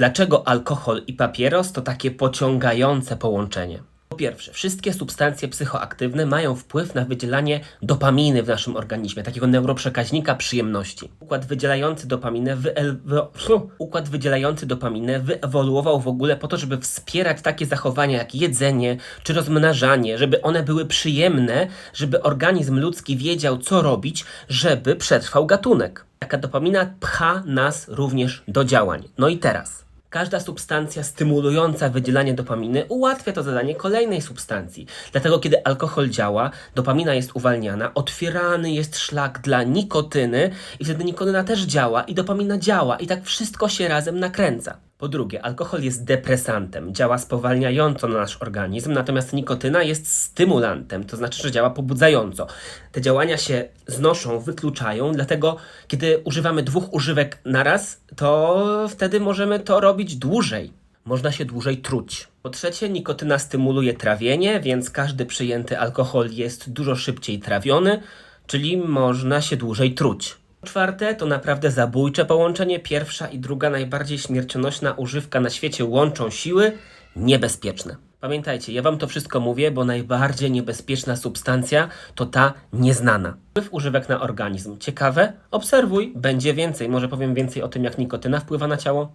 Dlaczego alkohol i papieros to takie pociągające połączenie? Po pierwsze, wszystkie substancje psychoaktywne mają wpływ na wydzielanie dopaminy w naszym organizmie, takiego neuroprzekaźnika przyjemności. Układ wydzielający dopaminę, układ wydzielający dopaminę wyewoluował w ogóle po to, żeby wspierać takie zachowania jak jedzenie czy rozmnażanie, żeby one były przyjemne, żeby organizm ludzki wiedział, co robić, żeby przetrwał gatunek. Taka dopamina pcha nas również do działań. No i teraz. Każda substancja stymulująca wydzielanie dopaminy ułatwia to zadanie kolejnej substancji. Dlatego, kiedy alkohol działa, dopamina jest uwalniana, otwierany jest szlak dla nikotyny i wtedy nikotyna też działa i dopamina działa i tak wszystko się razem nakręca. Po drugie, alkohol jest depresantem, działa spowalniająco na nasz organizm, natomiast nikotyna jest stymulantem, to znaczy, że działa pobudzająco. Te działania się znoszą, wykluczają, dlatego kiedy używamy dwóch używek naraz, to wtedy możemy to robić dłużej. Można się dłużej truć. Po trzecie, nikotyna stymuluje trawienie, więc każdy przyjęty alkohol jest dużo szybciej trawiony, czyli można się dłużej truć. Czwarte, to naprawdę zabójcze połączenie. Pierwsza i druga najbardziej śmiercionośna używka na świecie łączą siły niebezpieczne. Pamiętajcie, ja wam to wszystko mówię, bo najbardziej niebezpieczna substancja to ta nieznana. Wpływ używek na organizm. Ciekawe? Obserwuj, będzie więcej. Może powiem więcej o tym, jak nikotyna wpływa na ciało.